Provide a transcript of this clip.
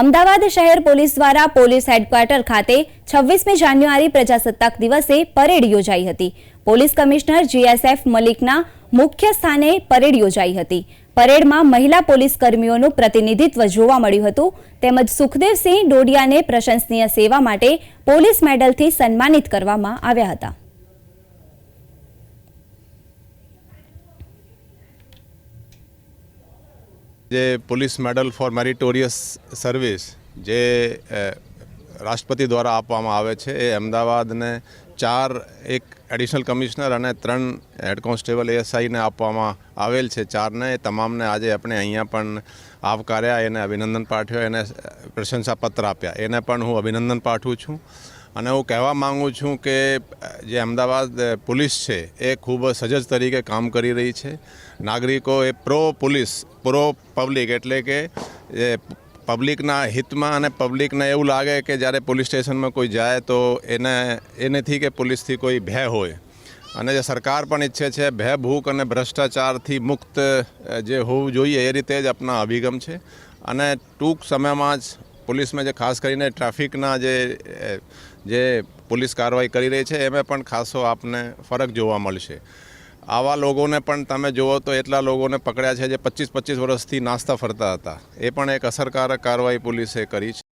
અમદાવાદ શહેર પોલીસ દ્વારા police headquarter ખાતે છવ્વીસમી જાન્યુઆરી પ્રજાસત્તાક દિવસે પરેડ યોજાઈ હતી. પોલીસ કમિશનર જીએસએફ મલિકના મુખ્ય સ્થાને પરેડ યોજાઈ હતી. પરેડમાં મહિલા પોલીસ કર્મીઓનું પ્રતિનિધિત્વ જોવા મળ્યું હતું. તેમજ સુખદેવસિંહ ડોડિયાને પ્રશંસનીય સેવા માટે પોલીસ મેડલથી સન્માનિત કરવામાં આવ્યા હતા. જે police medal for meritorious service જે રાષ્ટ્રપતિ દ્વારા આપવામાં આવે છે, એ અમદાવાદને ચાર, એક એડિશનલ કમિશનર અને ત્રણ હેડ કોન્સ્ટેબલ એએસઆઈને આપવામાં આવેલ છે. ચારને એ તમામને આજે આપણે અહીંયા પણ આવકાર્યા, એને અભિનંદન પાઠવ્યા, એને પ્રશંસાપત્ર આપ્યા. એને પણ હું અભિનંદન પાઠવું છું. અને હું કહેવા માંગુ છું કે જે અમદાવાદ પોલીસ છે, એ ખૂબ સજજ તરીકે કામ કરી રહી છે. નાગરિકો એ પ્રો પોલીસ પ્રો પબ્લિક એટલે કે પબ્લિકના હિતમાં અને પબ્લિકને એવું લાગે કે જ્યારે પોલીસ સ્ટેશનમાં કોઈ જાય તો એને એ નથી કે પોલીસથી કોઈ ભય હોય. અને જે સરકાર પણ ઈચ્છે છે, ભય, ભૂખ અને ભ્રષ્ટાચારથી મુક્ત જે હોવું જોઈએ એ રીતે જ આપણા અભિગમ છે. અને ટૂંક સમયમાં જ પોલીસમાં જે ખાસ કરીને ટ્રાફિકના જે જે પોલીસ કાર્યવાહી કરી રહી છે, એમાં પણ ખાસો આપને ફરક જોવા મળશે. આવા લોકોને પણ તમે જુઓ તો એટલા લોકોને પકડ્યા છે જે પચીસ પચીસ વર્ષથી નાસ્તા ફરતા હતા. એ પણ એક અસરકારક કાર્યવાહી પોલીસે કરી છે.